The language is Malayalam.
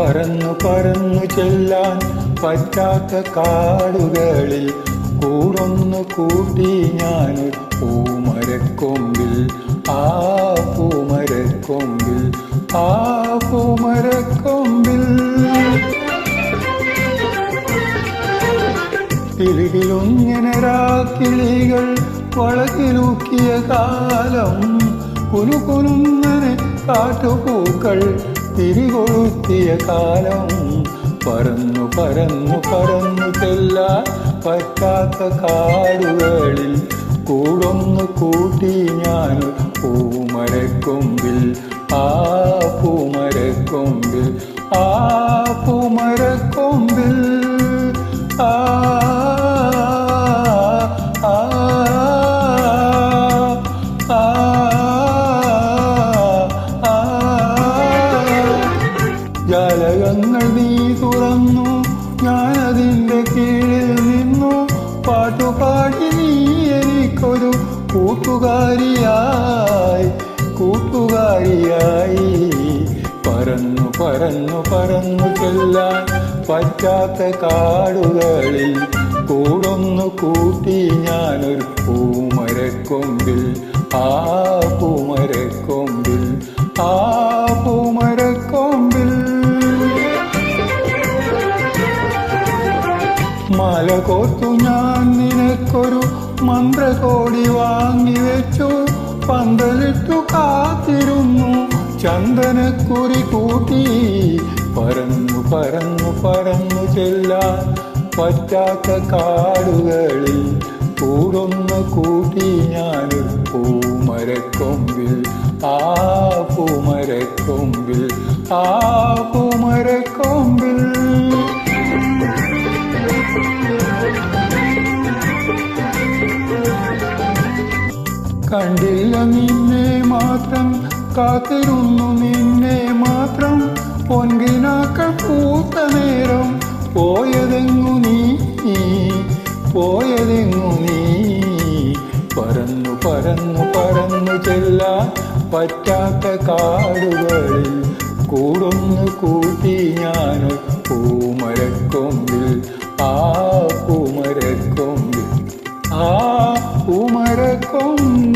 പറന്നു പറന്നു ചെല്ലാൻ പറ്റാത്ത കാടുകളിൽ കൂടൊന്നു കൂട്ടി ഞാൻ പൂമരക്കൊമ്പിൽ ആ പൂമരക്കൊമ്പിൽ ആ പൂമരക്കൊമ്പിൽ. കിളികിലുങ്ങനെ രാക്കിളികൾ വളകിലൂക്കിയ കാലം കുലുകുലുങ്ങനെ കാട്ടുപൂക്കൾ തിരികൊളുത്തിയ കാലം. പറന്നു പറന്നു പറന്നു ചെല്ലാൻ പറ്റാത്ത കാടുകളിൽ. കൂടൊന്നു കൂട്ടി ഞാൻ പൂമരക്കൊമ്പിൽ ആ പൂമരക്കൊമ്പിൽ ആ കൂട്ടുകാരിയായി കൂട്ടുകാരിയായി. പറന്നു പറന്നു പറന്നു ചെല്ലാൻ പറ്റാത്ത കാടുകളിൽ കൂടൊന്നു കൂട്ടി ഞാനൊരു പൂമരക്കൊമ്പിൽ ആ പൂമരക്കൊമ്പിൽ ആ പൂമരക്കൊമ്പിൽ. മല കോർത്തു ഞാൻ നിനക്കൊരു മന്ത്രകോടി വാങ്ങി വെച്ചു പന്തലിട്ടു കാത്തിരുന്നു. ചന്ദനക്കുറി കൂട്ടി പറന്നു പറന്നു പറന്നു ചെല്ലാൻ പറ്റാത്ത കാടുകളിൽ കൂടൊന്ന് കൂട്ടി ഞാൻ പൂമരക്കൊമ്പിൽ ആ പൂമരക്കൊമ്പിൽ ആ പൂമരക്കൊമ്പിൽ. കണ്ടില്ല നിന്നെ മാത്രം കാത്തിരുന്നു നിന്നെ മാത്രം. പൊൻകിനാക്കൾ പൂത്ത നേരം പോയതെങ്ങു നീ? പോയതെങ്ങു നീ? പറന്നു പറന്നു പറന്നു ചെല്ലാൻ പറ്റാത്ത കാടുകളിൽ കൂടൊന്ന് കൂട്ടി ഞാനൊരു പൂമരക്കൊമ്പിൽ ആ പൂമരക്കൊമ്പിൽ ആ പൂമരക്കൊമ്പിൽ.